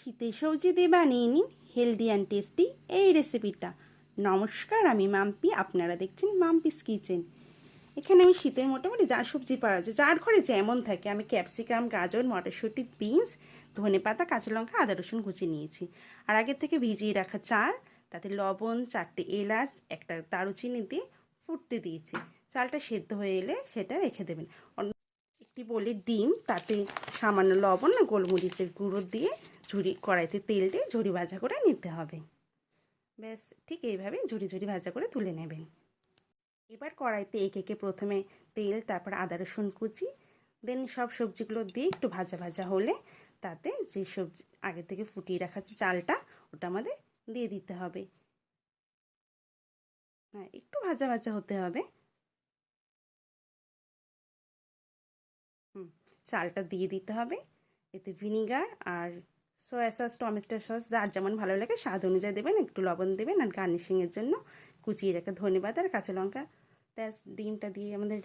শীতের সবজি দিয়ে বানিয়ে নিন হেলদি অ্যান্ড টেস্টি এই রেসিপিটা নমস্কার, আমি মাম্পি, আপনারা দেখছেন মাম্পিস কিচেন। এখানে আমি শীতের মোটামুটি যা সবজি পাওয়া যায়, যার ঘরে যেমন থাকে, আমি ক্যাপসিকাম, গাজর, মটরশুঁটি, বিনস ধনে পাতা কাঁচা লঙ্কা, আদা, রসুন কুচি নিয়েছি। আর আগের থেকে ভিজিয়ে রাখা চাল, তাতে লবণ, চারটে এলাচ, একটা দারুচিনি দিয়ে ফুটতে দিয়েছি। চালটা সেদ্ধ হয়ে এলে সেটা রেখে দেবেন। বলে ডিম, তাতে সামান্য লবণ আর গোলমরিচের গুঁড়ো দিয়ে ঝুড়ি কড়াইতে তেল দিয়ে ঝুড়ি ভাজা করে নিতে হবে। ব্যাস, ঠিক এইভাবে ঝুড়ি ঝুড়ি ভাজা করে তুলে নেবেন। এবার কড়াইতে একে একে প্রথমে তেল, তারপর আদা, রসুন কুচি, দেন সব সবজিগুলো দিয়ে একটু ভাজা ভাজা হলে তাতে যে সবজি, আগে থেকে ফুটিয়ে রাখা যে চালটা, ওটা আমাদের দিয়ে দিতে হবে। হ্যাঁ একটু ভাজা ভাজা হতে হবে। হুম, চালটা দিয়ে দিতে হবে। এতে ভিনিগার আর সয়া সস, টমেটো সস, যার যেমন ভালো লাগে, স্বাদ অনুযায়ী দেবেন। একটু লবণ দেবেন আর গার্নিশিংয়ের জন্য কুচিয়ে রাখা ধনে পাতা আর কাঁচা লঙ্কা। ব্যাস, ডিমটা দিয়ে আমাদের